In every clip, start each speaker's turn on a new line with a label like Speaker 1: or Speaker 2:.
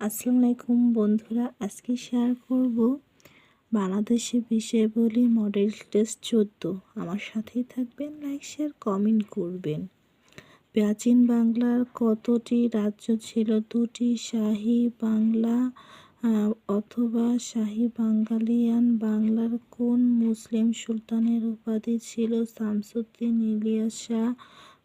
Speaker 1: আসসালামু আলাইকুম বন্ধুরা, আজকে শেয়ার করব বাংলাদেশের বিষয়ে বলি মডেল টেস্ট চোদ্দ। আমার সাথেই থাকবেন লাইক শেয়ার কমেন্ট করবেন। প্রাচীন বাংলার কতটি রাজ্য ছিল? দুটি শাহী বাংলা অথবা শাহী বাঙ্গালিয়ান বাংলার কোন মুসলিম সুলতানের উপাধি ছিল? শামসুদ্দিন ইলিয়াস শাহ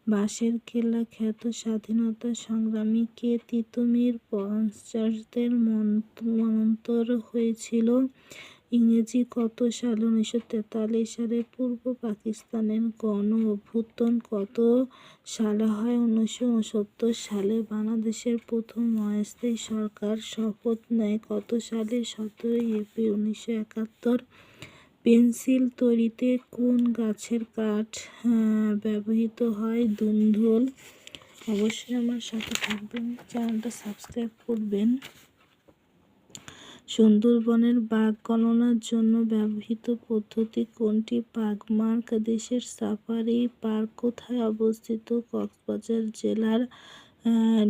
Speaker 1: বাঁশের কেল্লা খ্যাত স্বাধীনতা সংগ্রামী কে তিতুমির পঞ্চাশদের মন্বন্তর হয়েছিল? ইংরেজি কত সাল? উনিশশো তেতাল্লিশ সালে পূর্ব পাকিস্তানের গণ অভ্যুত্থান কত সালে হয়? উনিশশো উনসত্তর সালে বাংলাদেশের প্রথম অস্থায়ী সরকার শপথ নেয় কত সালে? সতেরোই এপ্রিল উনিশশো একাত্তর। পেন্সিল তৈরিতে কোন গাছের কাঠ ব্যবহৃত হয়? দুন্ধল অবশ্যই আমার সাথে থাকবেন। চ্যানেলটা সাবস্ক্রাইব করবেন। সুন্দরবনের বাঘ গণনার জন্য ব্যবহৃত পদ্ধতি কোনটি? পাগমার্ক দেশের সাফারি পার্ক কোথায় অবস্থিত? কক্সবাজার জেলার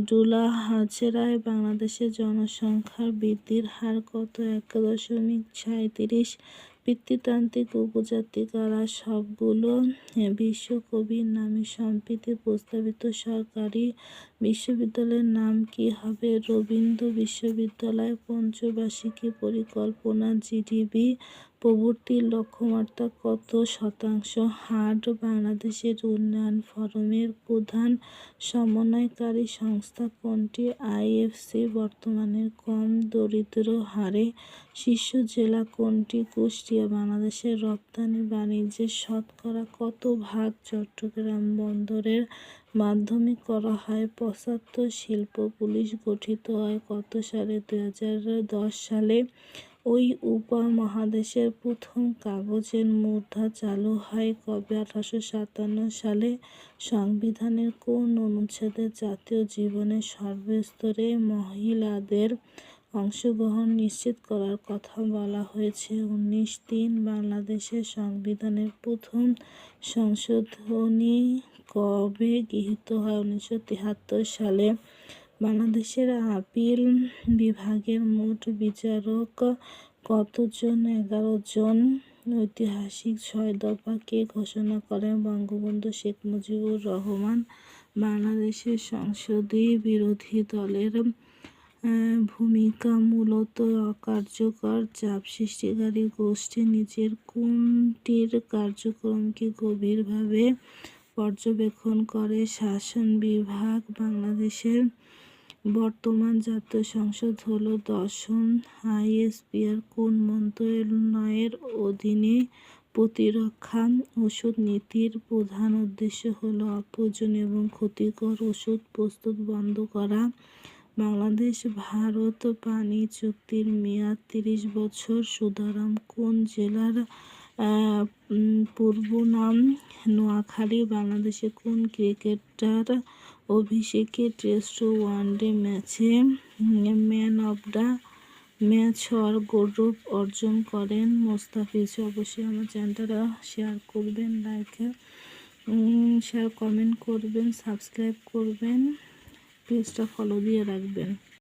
Speaker 1: ডুলা হাজরায় বাংলাদেশের জনসংখ্যার বৃদ্ধির হার কত? এক দশমিক সাঁত্রিশ পিতৃতান্ত্রিক উপজাতি কারা সবগুলো বিশ্বকবির নামে সম্প্রীতি প্রস্তাবিত সরকারি বিশ্ববিদ্যালয়ের নাম কি হবে? রবীন্দ্র বিশ্ববিদ্যালয় পঞ্চবার্ষিকী পরিকল্পনা জিডিবি প্রবৃত্তির লক্ষ্যমাত্রা কত শতাংশ? হাট বাংলাদেশের উন্নয়ন ফোরামের প্রধান সমন্বয়কারী সংস্থা কোনটি? আইএফসি বর্তমানে কম দরিদ্র হারে শীর্ষ জেলা কোনটি? কুষ্টিয়া, বাংলাদেশের রপ্তানি বাণিজ্যের শতকরা কত ভাগ? চট্টগ্রাম বন্দরের মাধ্যমে করা হয় পঁচাত্তর শিল্প পুলিশ গঠিত হয় কত সালে? দুই হাজার দশ সালে ওই উপমহাদেশের প্রথম কাগজের মুদ্রা চালু হয় কবে? আঠারোশো সাতান্ন সালে সংবিধানের কোন অনুচ্ছেদে জাতীয় জীবনের সর্বস্তরে মহিলাদের অংশগ্রহণ নিশ্চিত করার কথা বলা হয়েছে? উনিশ তিন, বাংলাদেশের সংবিধানের প্রথম সংশোধনী কবে গৃহীত হয়? উনিশশো তিয়াত্তর সালে বাংলাদেশের আপিল বিভাগের মোট বিচারক কতজন? এগারো জন। ঐতিহাসিক ছয় দফাকে ঘোষণা করেন বঙ্গবন্ধু শেখ মুজিবুর রহমান? বাংলাদেশের সংসদীয় বিরোধী দলের ভূমিকা মূলত অকার্যকর। চাপ সৃষ্টিকারী গোষ্ঠী নিজের কোনটির কার্যক্রমকে গভীরভাবে পর্যবেক্ষণ করে? শাসন বিভাগ বাংলাদেশের বর্তমান জাতীয় সংসদ হল দশম আইএসপিআর কোন মন্ত্রণালয়ের অধীনে প্রতিরক্ষা ওষুধ নীতির প্রধান উদ্দেশ্য হল অপ্রয়োজনীয় এবং ক্ষতিকর ওষুধ প্রস্তুত বন্ধ করা। বাংলাদেশ, ভারত, পানি চুক্তির মেয়াদ তিরিশ বছর। সুদারাম কোন জেলার পূর্ব নাম? নোয়াখালী, বাংলাদেশে কোন ক্রিকেটার অভিষেকে টেস্ট ওয়ানডে ম্যাচে ম্যান অব দ্য ম্যাচ হওয়ার গৌরব অর্জন করেন মোস্তাফিজ। অবশ্যই আমার চ্যানেলটা শেয়ার করবেন লাইক শেয়ার কমেন্ট করবেন সাবস্ক্রাইব করবেন পেজটা ফলো দিয়ে রাখবেন।